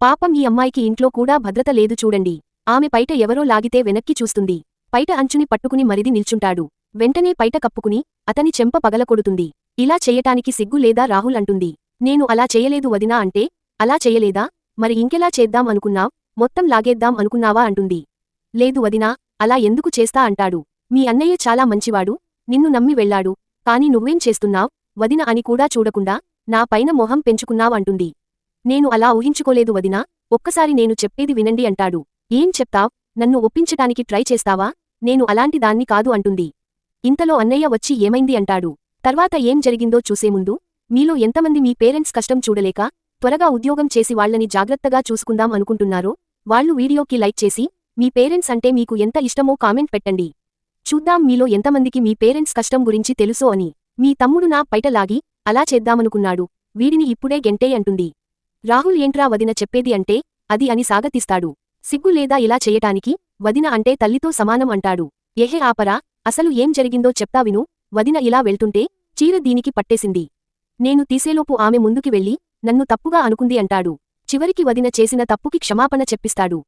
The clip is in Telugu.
పాపం ఈ అమ్మాయికి ఇంట్లో కూడా భద్రత లేదు చూడండి. ఆమె పైట ఎవరో లాగితే వెనక్కి చూస్తుంది. పైట అంచుని పట్టుకుని మరిది నిల్చుంటాడు. వెంటనే పైట కప్పుకుని అతని చెంప పగలకొడుతుంది. ఇలా చెయ్యటానికి సిగ్గు లేదా రాహుల్ అంటుంది. నేను అలా చేయలేదు వదినా అంటే అలా చెయ్యలేదా మరి ఇంకెలా చేద్దాం అనుకున్నావ్? మొత్తం లాగేద్దాం అనుకున్నావా అంటుంది. లేదు వదినా అలా ఎందుకు చేస్తా అంటాడు. మీ అన్నయ్య చాలా మంచివాడు నిన్ను నమ్మి వెళ్ళాడు. కాని నువ్వేం చేస్తున్నావ్? వదిన అని కూడా చూడకుండా నా పైన మొహం పెంచుకున్నావ్ అంటుంది. నేను అలా ఊహించుకోలేదు వదినా. ఒక్కసారి నేను చెప్పేది వినండి అంటాడు. ఏం చెప్తావ్? నన్ను ఒప్పించటానికి ట్రై చేస్తావా? నేను అలాంటి దాన్ని కాదు అంటుంది. ఇంతలో అన్నయ్య వచ్చి ఏమైంది అంటాడు. తర్వాత ఏం జరిగిందో చూసే ముందు మీలో ఎంతమంది మీ పేరెంట్స్ కష్టం చూడలేక త్వరగా ఉద్యోగం చేసి వాళ్ళని జాగ్రత్తగా చూసుకుందాం అనుకుంటున్నారో వాళ్ళు వీడియోకి లైక్ చేసి మీ పేరెంట్స్ అంటే మీకు ఎంత ఇష్టమో కామెంట్ పెట్టండి. చూద్దాం మీలో ఎంతమందికి మీ పేరెంట్స్ కష్టం గురించి తెలుసో అని. మీ తమ్ముడు నా పైటలాగి అలా చేద్దామనుకున్నాడు. వీడిని ఇప్పుడే గెంటే అంటుంది. రాహుల్ ఏంట్రా వదిన చెప్పేది అంటే అది అని సాగతిస్తాడు. సిగ్గు లేదా ఇలా చెయ్యటానికి వదిన అంటే తల్లితో సమానం అంటాడు. ఎహే ఆపరా అసలు ఏం జరిగిందో చెప్తా విను వదిన ఇలా వెళ్తుంటే చీర దీనికి పట్టేసింది. నేను తీసేలోపు ఆమె ముందుకి వెళ్ళి నన్ను తప్పుగా అనుకుంది అంటాడు. చివరికి వదిన చేసిన తప్పుకి క్షమాపణ చెప్పిస్తాడు.